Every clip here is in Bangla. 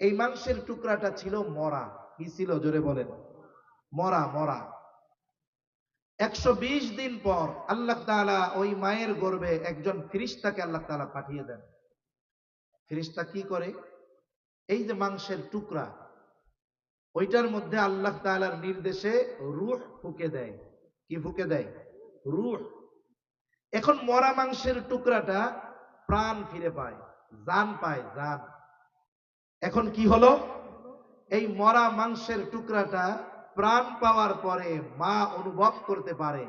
এই মাংসের টুকরাটা ছিল মরা। কি ছিল? জোরে বলেন। মরা মরা। একশো বিশ দিন পর আল্লাহ তাআলা ওই মায়ের গর্ভে একজন ফিরিস্তাকে আল্লাহ তাআলা পাঠিয়ে দেন। ফিরিস্তা কি করে? এই যে মাংসের টুকরা, ওইটার মধ্যে আল্লাহ তাআলার নির্দেশে রুহ ফুকে দেয়। কি ফুকে দেয়? রুহ। এখন মরা মাংসের টুকরাটা প্রাণ ফিরে পায়, জান পায়, জান। এখন কি হলো? এই মরা মাংসের টুকরাটা প্রাণ পাওয়ার পরে মা অনুভব করতে পারে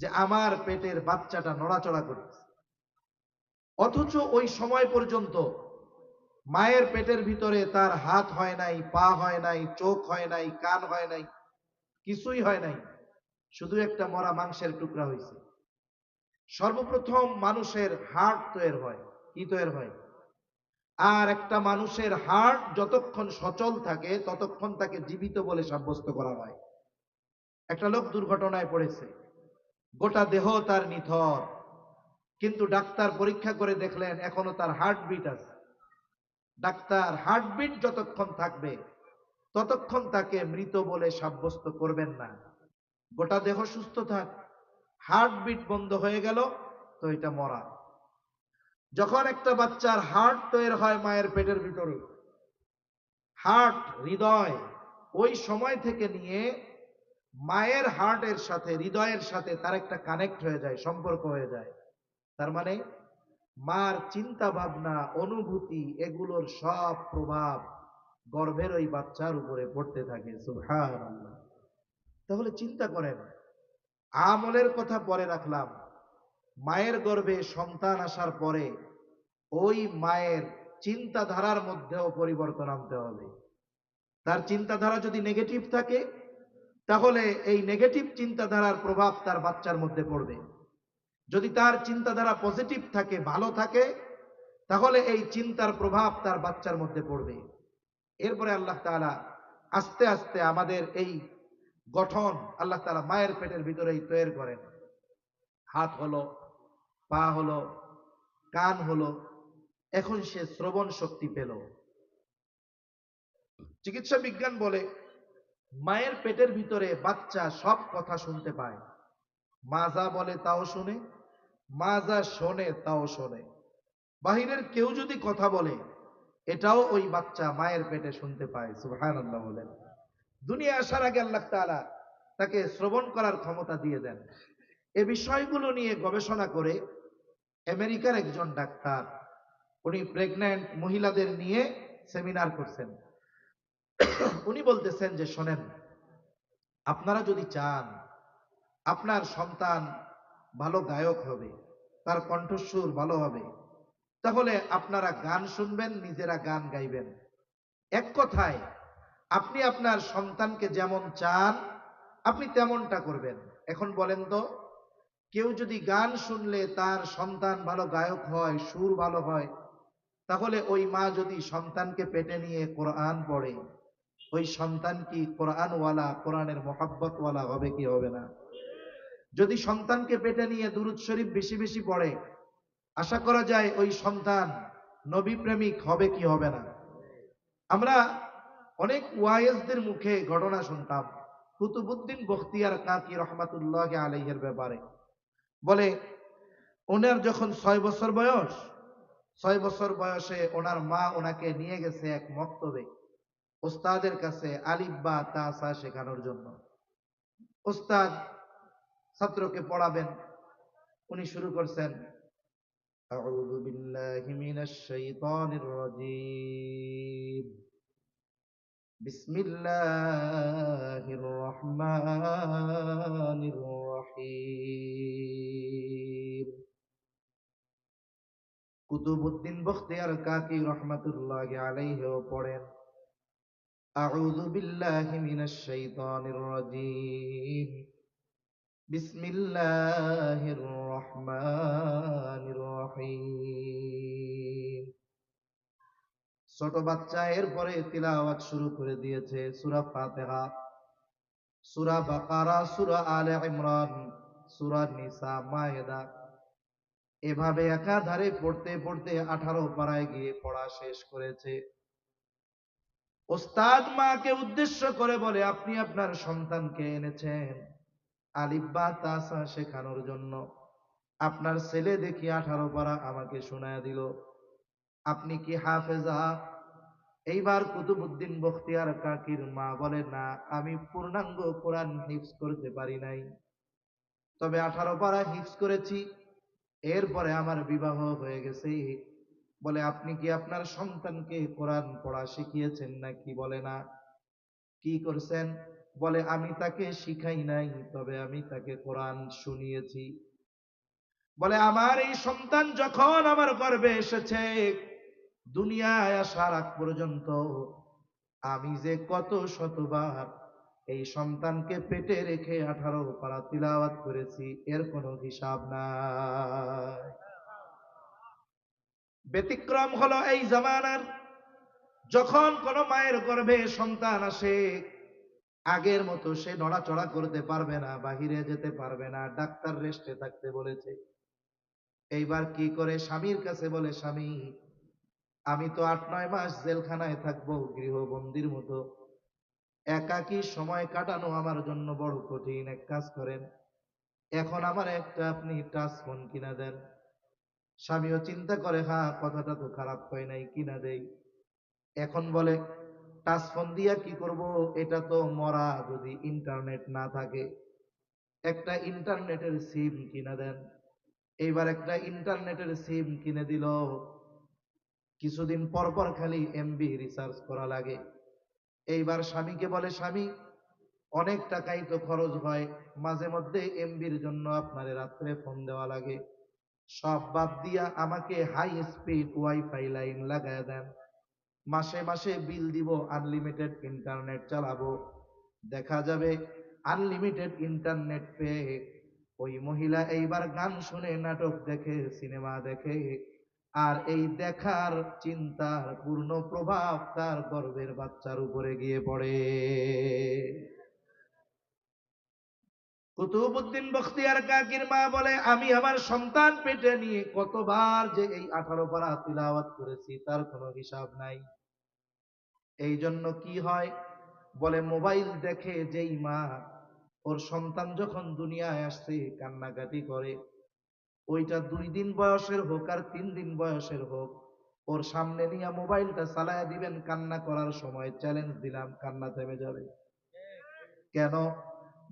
যে আমার পেটের বাচ্চাটা নড়াচড়া করছে। অথচ ওই সময় পর্যন্ত মায়ের পেটের ভিতরে তার হাত হয় নাই, পা হয় নাই, চোখ হয় নাই, কান হয় নাই, কিছুই হয় নাই। শুধু একটা মরা মাংসের টুকরা হয়েছে। সর্বপ্রথম মানুষের হার্ট তৈরি হয়, কি তৈরি হয়? আর একটা মানুষের হার্ট যতক্ষণ সচল থাকে, ততক্ষণ তাকে জীবিত বলে সাব্যস্ত করা হয়। একটা লোক দুর্ঘটনায় পড়েছে। গোটা দেহ তার নিথর। কিন্তু ডাক্তার পরীক্ষা করে দেখলেন, এখনও তার হার্টবিট আছে। ডাক্তার হার্টবিট যতক্ষণ থাকবে, ততক্ষণ তাকে মৃত বলে সাব্যস্ত করবেন না। গোটা দেহ সুস্থ থাক। হার্টবিট বন্ধ হয়ে গেল, তো এটা মরা। যখন একটা বাচ্চার হার্ট তৈরি হয় মায়ের পেটের ভিতরে হার্ট হৃদয়, ওই সময় থেকে নিয়ে মায়ের হার্টের সাথে, হৃদয়ের সাথে তার একটা কানেক্ট হয়ে যায়, সম্পর্ক হয়ে যায়। তার মানে মার চিন্তা ভাবনা অনুভূতি, এগুলোর সব প্রভাব গর্ভের ওই বাচ্চার উপরে পড়তে থাকে তাহলে চিন্তা করেন, আমলের কথা পরে রাখলাম মায়ের গর্ভে সন্তান আসার পরে ওই মায়ের চিন্তাধারার মধ্যেও পরিবর্তন আনতে হবে। তার চিন্তাধারা যদি নেগেটিভ থাকে, তাহলে এই নেগেটিভ চিন্তাধারার প্রভাব তার বাচ্চার মধ্যে পড়বে। যদি তার চিন্তাধারা পজিটিভ থাকে, ভালো থাকে, তাহলে এই চিন্তার প্রভাব তার বাচ্চার মধ্যে পড়বে। এরপরে আল্লাহ তালা আস্তে আস্তে আমাদের এই গঠন আল্লাহ তালা মায়ের পেটের ভিতরেই তৈরি করেন। হাত হলো পা হলো, কান হলো, এখন সে শ্রবণ শক্তি পেল। চিকিৎসা বিজ্ঞান বলে, মায়ের পেটের ভিতরে বাচ্চা সব কথা শুনতে পায়। মা যা বলে তাও শুনে, মা যা শোনে তাও শোনে। বাহিরের কেউ যদি কথা বলে, এটাও ওই বাচ্চা মায়ের পেটে শুনতে পায়, সুবহানাল্লাহ বলেন। দুনিয়া আসার আগে আল্লাহ তাআলা তাকে শ্রবণ করার ক্ষমতা দিয়ে দেন। এ বিষয়গুলো নিয়ে গবেষণা করে আমেরিকার একজন ডাক্তার। উনি প্রেগন্যান্ট মহিলাদের নিয়ে সেমিনার করছেন। উনি বলতেছেন যে, শোনেন, আপনারা যদি চান, আপনার সন্তান ভালো গায়ক হবে, তার কণ্ঠস্বর ভালো হবে, তাহলে আপনারা গান শুনবেন, নিজেরা গান গাইবেন। এক কথায়, আপনি আপনার সন্তানকে যেমন চান, আপনি তেমনটা করবেন। এখন বলেন তো কেউ যদি গান শুনলে তার সন্তান ভালো গায়ক হয়, সুর ভালো হয়, তাহলে ওই মা যদি সন্তানকে পেটে নিয়ে কোরআন পড়ে, ওই সন্তান কি কোরআনওয়ালা, কোরআনের মোহাব্বতওয়ালা হবে কি হবে না? যদি সন্তানকে পেটে নিয়ে দুরুদ শরীফ বেশি বেশি পড়ে, আশা করা যায় ওই সন্তান নবী প্রেমিক হবে কি হবে না? আমরা অনেক ওয়াইজদের মুখে ঘটনা শুনতাম কুতুবুদ্দিন বখতিয়ার কাকি রহমাতুল্লাহ আলাইহের ব্যাপারে। বলে ওনার যখন ছয় বছর বয়স ছয় বছর বয়সে ওনার মা ওনাকে নিয়ে গেছে এক মক্তবে ওস্তাদের কাছে আলিফ বা তাসা শেখানোর জন্য ওস্তাদ ছাত্রকে পড়াবেন উনি শুরু করছেন أعوذ بالله من الشيطان الرجيم بسم الله الرحمن الرحيم কুতুবুদ্দিন বখতিয়ার কাকি রহমাতুল্লাহ আলাইহিও পড়েন আউযু বিল্লাহি মিনাশ শাইতানির রাজীম বিসমিল্লাহির রহমানির রহিম ছোট বাচ্চা এরপরে তিলাওয়াত শুরু করে দিয়েছে সূরা ফাতিহা, সূরা বাকারা, সূরা আলে ইমরান। সূরা নিসা, মায়েদা। এভাবে একাধারে পড়তে পড়তে আঠারো পাড়ায় গিয়ে পড়া শেষ করেছে। ওস্তাদ মাকে উদ্দেশ্য করে বলে, আপনি আপনার সন্তানকে এনেছেন আলিব্বা তাসা শেখানোর জন্য। আপনার ছেলে দেখি আঠারো পাড়া আমাকে শোনায় দিল। আপনি কি হাফেজা? এইবার কুতুবুদ্দিন বখতিয়ার কাকির মা বলে, না, আমি পূর্ণাঙ্গ কোরআন হিফজ করতে পারি নাই। তবে আঠারো পারা হিফজ করেছি। এরপরে আমার বিবাহ হয়ে গেছে। বলে, আপনি কি আপনার সন্তানকে কোরআন পড়া শিখিয়েছেন নাকি? বলে, না। কি করছেন? বলে, আমি তাকে শিখাই নাই, তবে আমি তাকে কোরআন শুনিয়েছি। বলে, আমার এই সন্তান যখন আমার গর্বে এসেছে, দুনিয়ায় আসার আগ পর্যন্ত আমি যে কত শতবার এই সন্তানকে পেটে রেখে আঠারো পারা তিলাওয়াত করেছি, এর কোনো হিসাব নাই। ব্যতিক্রম হলো এই জামানার, যখন কোনো মায়ের গর্ভে সন্তান আসে, আগের মতো সে নড়াচড়া করতে পারবে না, বাহিরে যেতে পারবে না, ডাক্তার রেস্টে থাকতে বলেছে। এইবার কি করে স্বামীর কাছে বলে, স্বামী, আমি তো আট নয় মাস জেলখানায় থাকব, গৃহবন্দির মতো একাকী সময় কাটানো আমার জন্য বড় কঠিন এক কাজ করেন। এখন আমার একটা আপনি টাচ ফোন কিনা দেন। স্বামীও চিন্তা করে হ্যাঁ কথাটা তো খারাপ হয় নাই, কিনা দেই। এখন বলে, টাচ ফোন দিয়া কি করব? এটা তো মরা যদি ইন্টারনেট না থাকে। একটা ইন্টারনেটের সিম কিনা দেন। এইবার একটা ইন্টারনেটের সিম কিনে দিল। কিছুদিন পর পর খালি এমবি রিসার্চ করা লাগে। এইবার স্বামীকে বলে, স্বামী, অনেক টাকাই তো খরচ হয়। মাঝে মধ্যে এমবির জন্য আপনার রাত্রে ফোন দেওয়া লাগে। সব বাদ দিয়া আমাকে হাই স্পিড ওয়াইফাই লাইন লাগায় দেন। মাসে মাসে বিল দিব আনলিমিটেড ইন্টারনেট চালাবো। দেখা যাবে আনলিমিটেড ইন্টারনেট পেয়ে ওই মহিলা এইবার গান শুনে, নাটক দেখে সিনেমা দেখে আর এই দেখার চিন্তার পূর্ণ প্রভাব তার গর্ভের বাচ্চার উপরে গিয়ে পড়ে। কুতুবুদ্দিন বখতিয়ার কাকির মা বলে, আমি আমার সন্তান পেটে নিয়ে কতবার যে এই আঠারো পারা তিলাওয়াত করেছি, তার কোনো হিসাব নাই। এই জন্য কি হয়? বলে, মোবাইল দেখে যেই মা, ওর সন্তান যখন দুনিয়ায় আসছে, কান্নাকাটি করে ওইটা দুই দিন বয়সের হোক আর তিন দিন বয়সের হোক। ওর সামনে নিয়ে মোবাইলটা চালায়া দিবেন, কান্না করার সময় চ্যালেঞ্জ দিলাম, কান্না থেমে যাবে। কেন?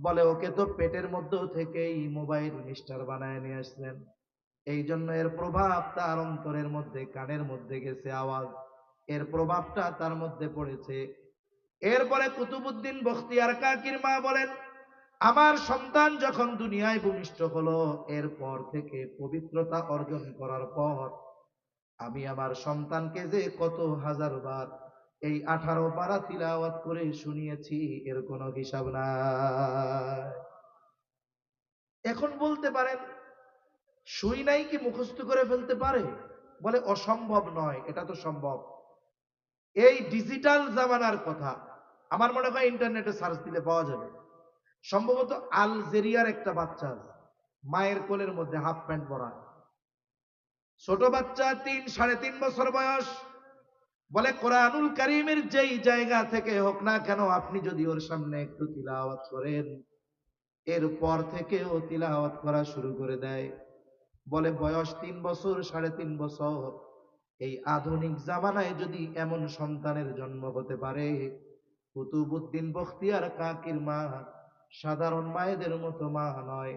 বলে ওকে তো পেটের মধ্যেও থেকেই মোবাইল মিস্টার বানায় নিয়ে আসলেন এই জন্য এর প্রভাব তার অন্তরের মধ্যে, কানের মধ্যে গেছে আওয়াজ। এর প্রভাবটা তার মধ্যে পড়েছে। এরপরে কুতুবুদ্দিন বখতিয়ার কাকির মা বলেন আমার সন্তান যখন দুনিয়ায় ভূমিষ্ঠ হলো, এরপর থেকে পবিত্রতা অর্জন করার পর আমি আমার সন্তানকে যে কত হাজার বার এই আঠারো পারা তিলাওয়াত করে শুনিয়েছি, এর কোনো হিসাব নাই। এখন বলতে পারেন, শুই নাই কি মুখস্থ করে ফেলতে পারে? বলে অসম্ভব নয়, এটা তো সম্ভব। এই ডিজিটাল জামানার কথা, আমার মনে হয় ইন্টারনেটে সার্চ দিলে পাওয়া যাবে। সম্ভবত আলজেরিয়ার একটা বাচ্চা। মায়ের কোলের মধ্যে হাফ প্যান্ট পরা। ছোট বাচ্চা, তিন, সাড়ে তিন বছর বয়স। বলে, কোরআনুল করিমের যেই জায়গা থেকে হোক না কেন, আপনি যদি ওর সামনে একটু তিলাওয়াত করেন, এরপর থেকে ও তিলাওয়াত করা শুরু করে দেয়। বলে, বয়স তিন বছর, সাড়ে তিন বছর। এই আধুনিক জামানায় যদি এমন সন্তানের জন্ম হতে পারে কুতুবুদ্দিন বখতিয়ার কাকির মা সাধারণ মায়েদের মতো মা নয়।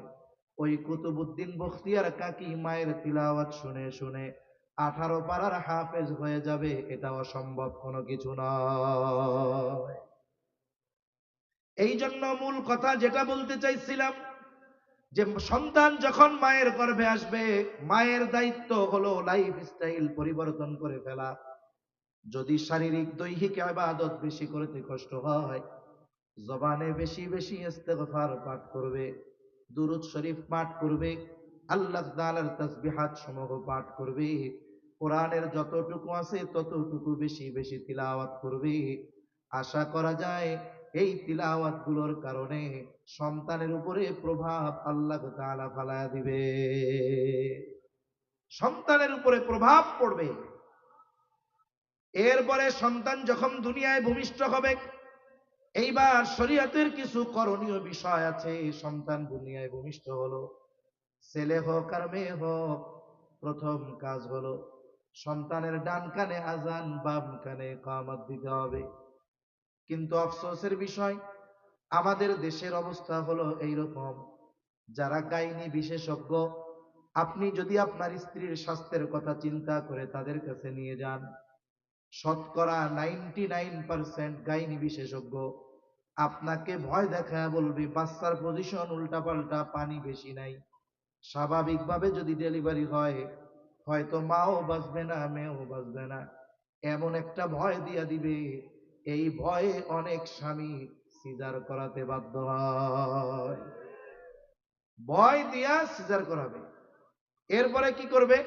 ওই কুতুবুদ্দিন বখতিয়ার কাকি মায়ের তিলাওয়াত শুনে শুনে আঠারো পাড়ার হাফেজ হয়ে যাবে, এটা অসম্ভব কোনো কিছু নয়। এই জন্য মূল কথা যেটা বলতে চাইছিলাম, যে সন্তান যখন মায়ের গর্ভে আসবে, মায়ের দায়িত্ব হলো লাইফ স্টাইল পরিবর্তন করে ফেলা। যদি শারীরিক দৈহিক আবাদত বেশি করতে কষ্ট হয় জবানে বেশি বেশি ইস্তেগফার পাঠ করবে, দুরুদ শরীফ পাঠ করবে, আল্লাহ তাআলার তাসবিহাত সমূহ পাঠ করবে, কোরআনের যতটুকু আছে ততটুকু বেশি বেশি তিলাওয়াত করবে। আশা করা যায় এই তিলাওয়াতগুলোর কারণে সন্তানের উপরে প্রভাব আল্লাহ তাআলা ফালায়া দিবে। সন্তানের উপরে প্রভাব পড়বে। এরপরে সন্তান যখন দুনিয়ায় ভূমিষ্ঠ হবে এইবার শরীয়তের কিছু করণীয় বিষয় আছে। সন্তান দুনিয়ায় ভূমিষ্ঠ হলো, ছেলে হোক আর মেয়ে হোক, প্রথম কাজ হলো সন্তানের ডান কানে আজান, বাম কানে কামাত দিতে হবে। কিন্তু আফসোসের বিষয়, আমাদের দেশের অবস্থা হলো এইরকম। যারা গাইনি বিশেষজ্ঞ, আপনি যদি আপনার স্ত্রীর স্বাস্থ্যের কথা চিন্তা করে তাদের কাছে নিয়ে যান, শতকরা নাইনটি নাইন পার্সেন্ট গাইনি বিশেষজ্ঞ আপনাকে ভয় দেখায় বলবে, বাচ্চার পজিশন উল্টাপাল্টা, পানি বেশি নাই। স্বাভাবিকভাবে যদি ডেলিভারি হয়, হয়তো মাও বাঁচবে না, মেয়েও বাঁচবে না। এমন একটা ভয় দিয়া দিবে, এই ভয়ে অনেক স্বামী সিজার করাতে বাধ্য হয়। ভয় দিয়া সিজার করাবে। এরপরে কি করবে?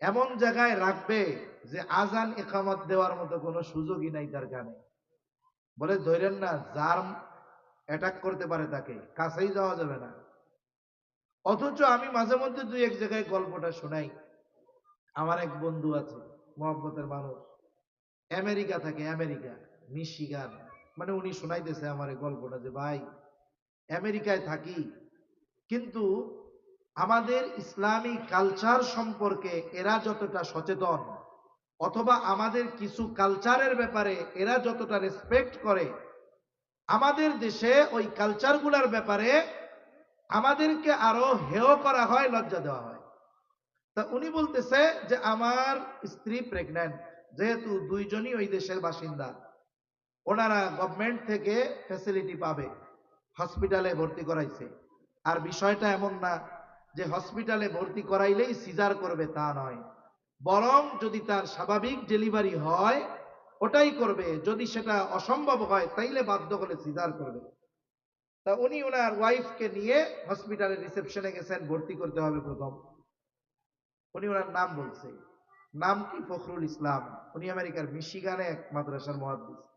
এমন জায়গায় রাখবে যে আজান একামত দেওয়ার মতো কোনো সুযোগই নাই তার গানে বলে ধরেন না জার্ম অ্যাটাক করতে পারে তাকে, কাছেই যাওয়া যাবে না। অথচ আমি মাঝে মধ্যে দুই এক জায়গায় গল্পটা শোনাই। আমার এক বন্ধু আছে, মহব্বতের মানুষ। আমেরিকা থাকে, আমেরিকা, মিশিগান। মানে উনি শোনাইতেছে আমার এই গল্পটা যে, ভাই, আমেরিকায় থাকি, কিন্তু আমাদের ইসলামী কালচার সম্পর্কে এরা যতটা সচেতন অথবা আমাদের কিছু কালচারের ব্যাপারে এরা যতটা রেসপেক্ট করে, আমাদের দেশে ওই কালচারগুলোর ব্যাপারে আমাদেরকে আরও হেয় করা হয়, লজ্জা দেওয়া হয়। তা উনি বলতেছে যে, আমার স্ত্রী প্রেগন্যান্ট যেহেতু দুইজনই ওই দেশের বাসিন্দা, ওনারা গভর্নমেন্ট থেকে ফ্যাসিলিটি পাবে হসপিটালে ভর্তি করাইছে। আর বিষয়টা এমন না যে হসপিটালে ভর্তি করাইলেই সিজার করবে, তা নয়। বরং যদি তার স্বাভাবিক ডেলিভারি হয়, ওটাই করবে। যদি সেটা অসম্ভব হয়, তাইলে বাধ্য হলে সিজার করবে। তা উনি ওনার ওয়াইফকে নিয়ে হসপিটালের রিসেপশনে গেছেন, ভর্তি করতে হবে প্রথম। উনি ওনার নাম বলছে। নাম কি? ফখরুল ইসলাম। উনি আমেরিকার মিশিগানে এক মাদ্রাসার মহাদ্দিস।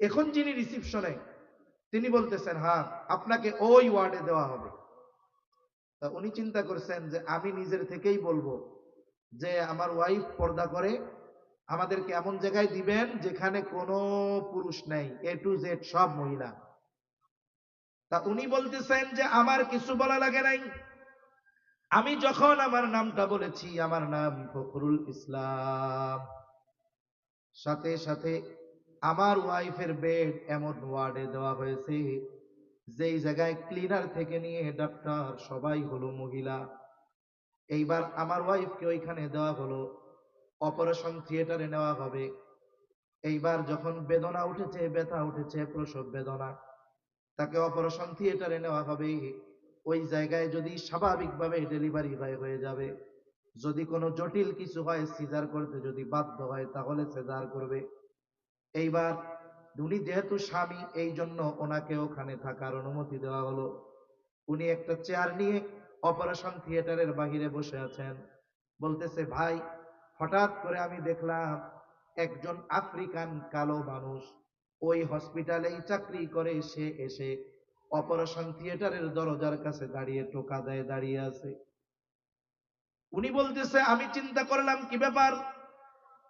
এখন যিনি রিসিপশনে, তিনি বলতেছেন হ্যাঁ আপনাকে ওই ওয়ার্ডে দেওয়া হবে। তা উনি চিন্তা করছেন যে, আমি নিজের থেকেই বলব যে আমার ওয়াইফ পর্দা করে, আমাদেরকে এমন জায়গায় দিবেন যেখানে কোনো পুরুষ নেই এ টু জেড সব মহিলা। তা উনি বলতেছেন যে আমার কিছু বলা লাগে নাই। আমি যখন আমার নামটা বলেছি, আমার নাম ফখরুল ইসলাম। সাথে সাথে আমার ওয়াইফের বেড এমন ওয়ার্ডে দেওয়া হয়েছে, যেই জায়গায় ক্লিনার থেকে নিয়ে ডাক্তার সবাই হলো মহিলা। এইবার আমার ওয়াইফকে ওইখানে দেওয়া হলো। অপারেশন থিয়েটারে নেওয়া হবে। এইবার যখন বেদনা উঠেছে, ব্যথা উঠেছে, প্রসব বেদনা, তাকে অপারেশন থিয়েটারে নেওয়া হবে। ওই জায়গায় যদি স্বাভাবিকভাবে ডেলিভারি হয় হয়ে যাবে। যদি কোনো জটিল কিছু হয় সিজার করতে যদি বাধ্য হয়, তাহলে সিজার করবে। এইবার উনি যেহেতু স্বামী এই জন্য ওনাকে ওখানে থাকার অনুমতি দেওয়া হলো। উনি একটা চেয়ার নিয়ে অপারেশন থিয়েটারের বাহিরে বসে আছেন। বলতেছে, ভাই, হঠাৎ করে আমি দেখলাম একজন আফ্রিকান কালো মানুষ ওই হসপিটালেই চাকরি করে, সে এসে অপারেশন থিয়েটারের দরজার কাছে দাঁড়িয়ে টোকা দেয়, দাঁড়িয়ে আছে। উনি বলতেছে, আমি চিন্তা করলাম, কি ব্যাপার?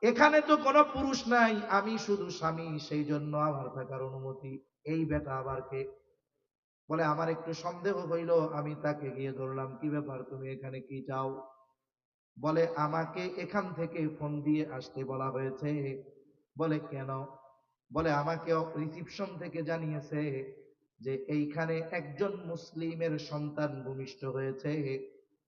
এখানে তো কোনো পুরুষ নাই, আমি শুধু স্বামী সেই জন্য আমার থাকার অনুমতি। এই বেটা আবার কে? বলে, আমার একটু সন্দেহ হইল, আমি তাকে গিয়ে ধরলাম। কি ব্যাপার? তুমি এখানে কি চাও? বলে, আমাকে এখান থেকে ফোন দিয়ে আসতে বলা হয়েছে। বলে, কেন? বলে, আমাকে রিসিপশন থেকে জানিয়েছে যে, এইখানে একজন মুসলিমের সন্তান ভূমিষ্ঠ হয়েছে।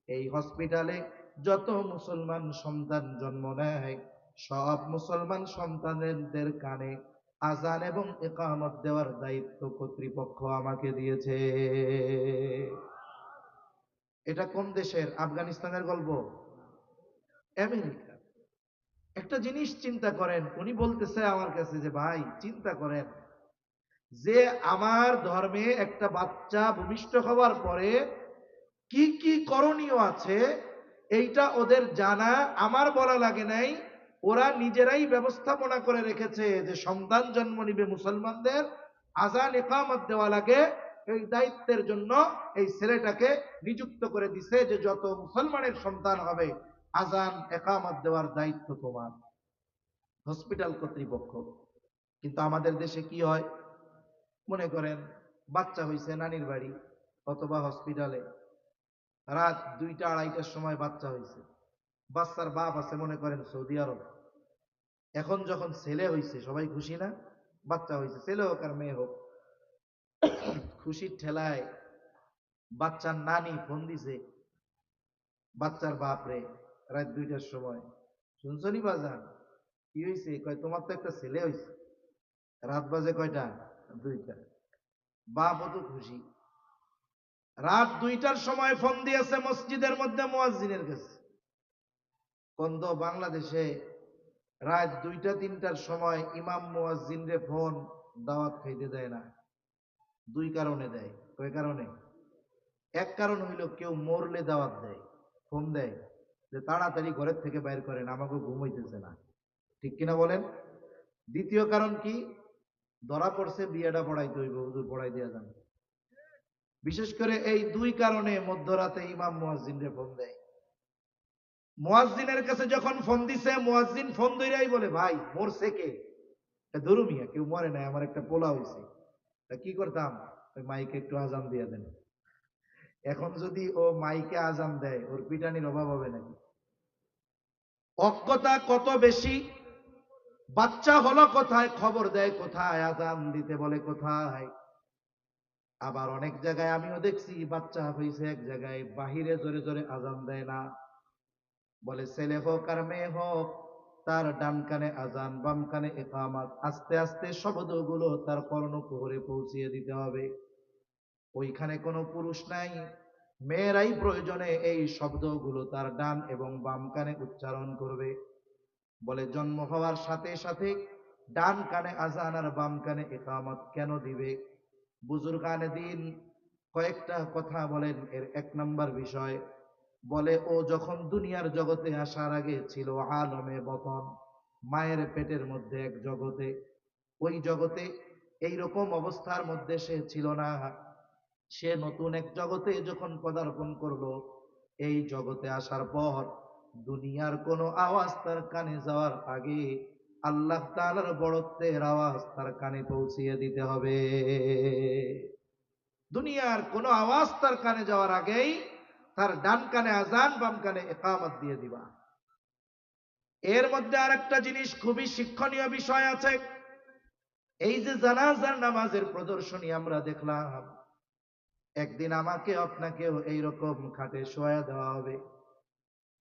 এই হসপিটালে যত মুসলমান সন্তান জন্ম নেয়, সব মুসলমান সন্তানদের কানে আজান এবং একামত দেওয়ার দায়িত্ব কর্তৃপক্ষ আমাকে দিয়েছে। এটা কোন দেশের? আফগানিস্তানের গল্প? আমেরিকা একটা জিনিস চিন্তা করেন, উনি বলতেছে আমার কাছে যে, ভাই, চিন্তা করেন। যে আমার ধর্মে একটা বাচ্চা ভূমিষ্ঠ হওয়ার পরে কি কি করণীয় আছে, এইটা ওদের জানা, আমার বলা লাগে নাই ওরা নিজেরাই ব্যবস্থাপনা করে রেখেছে যে সন্তান জন্ম নিবে মুসলমানদের, আজান একামত দেওয়া লাগে, এই দায়িত্বের জন্য এই ছেলেটাকে নিযুক্ত করে দিছে যে যত মুসলমানের সন্তান হবে, আজান একামত দেওয়ার দায়িত্ব তোমার। হসপিটাল কর্তৃপক্ষ। কিন্তু আমাদের দেশে কি হয়? মনে করেন, বাচ্চা হয়েছে নানির বাড়ি, অথবা হসপিটালে। রাত দুইটা, আড়াইটার সময় বাচ্চা হইছে। বাচ্চার বাপ আছে, মনে করেন সৌদি আরব। এখন যখন ছেলে হইছে, সবাই খুশি না? বাচ্চা হইছে, ছেলে হোক আর মেয়ে হোক, খুশির ঠেলায় বাচ্চার নানি ফোন দিছে, বাচ্চার বাপ রে, রাত দুইটার সময়, শুনছনি বাজান, কি হয়েছে কয়, তোমার তো একটা ছেলে হয়েছে রাত বাজে কয়টা? দুইটা। বাপও তো খুশি। রাত দুইটার সময় ফোন দিয়েছে মসজিদের মধ্যে মুয়াজ্জিনের কাছে। কন্দ বাংলাদেশে রাত দুইটা, তিনটার সময় ইমাম মুয়াজ্জিনরে ফোন দাওয়াত খাইতে দেয় না। দুই কারণে দেয়। কয় কারণে? এক কারণ হইল কেউ মরলে দাওয়াত দেয়, ফোন দেয় যে তাড়াতাড়ি ঘরের থেকে বাইর করেন, আমাকে ঘুমাইতেছে না। ঠিক কিনা বলেন? দ্বিতীয় কারণ কি? ধরা পড়ছে, বিয়েটা পড়াইতে হইব, হুজুর পড়াই দেওয়া যান। বিশেষ করে এই দুই কারণে মধ্যরাতে ইমাম মুয়াজ্জিনরে ফোন দেয়। মুয়াজ্জিনের কাছে যখন ফোন দিছে, মুয়াজ্জিন ফোন ধইরাই বলে, ভাই, মরছে কে? ধরু কেউ মরে নাই, আমার একটা পোলা হইছে। তা কি করতাম? ওই মাইকে একটু আজান দিয়ে দেন। এখন যদি ও মাইকে আজান দেয়, ওর পিটানির অভাব হবে নাকি? অজ্ঞতা কত বেশি? বাচ্চা হলো কোথায়, খবর দেয় কোথায়, আজান দিতে বলে কোথায়? আবার অনেক জায়গায় আমিও দেখছি, বাচ্চা হয়েছে এক জায়গায়, বাহিরে জোরে জোরে আজান দেয় না। বলে, ছেলে হোক আর মেয়ে হোক, তার ডান কানে আজান, বাম কানে একামাত, আস্তে আস্তে শব্দগুলো তার কর্ণকুহরে পৌঁছিয়ে দিতে হবে। ওইখানে কোনো পুরুষ নাই। মেয়েরাই প্রয়োজনে এই শব্দগুলো তার ডান এবং বাম কানে উচ্চারণ করবে। বলে, জন্ম হওয়ার সাথে সাথে ডান কানে আজান আর বাম কানে একামত কেন দিবে? বুজুর্গানে দিন কয়েকটা কথা বলেন, এর এক নম্বর বিষয়। বলে, ও যখন দুনিয়ার জগতে আসার আগে ছিল আলমে বতন, মায়ের পেটের মধ্যে এক জগতে, ওই জগতে এই রকম অবস্থার মধ্যে সে ছিল না। সে নতুন এক জগতে যখন পদার্পণ করল, এই জগতে আসার পর দুনিয়ার কোনো আওয়াজ তার কানে যাওয়ার আগে আল্লাহ তাআলার বড়ত্বের আওয়াজ তার কানে পৌঁছিয়ে দিতে হবে। দুনিয়ার কোনো আওয়াজ তার কানে যাওয়ার আগেই তার ডান কানে আজান বাম কানে একামত দিয়ে দিবা। এর মধ্যে আর একটা জিনিস খুবই শিক্ষণীয় বিষয় আছে। এই যে জানাজার নামাজের প্রদর্শনী আমরা দেখলাম, একদিন আমাকে আপনাকেও এইরকম খাটে শোয়া দেওয়া হবে।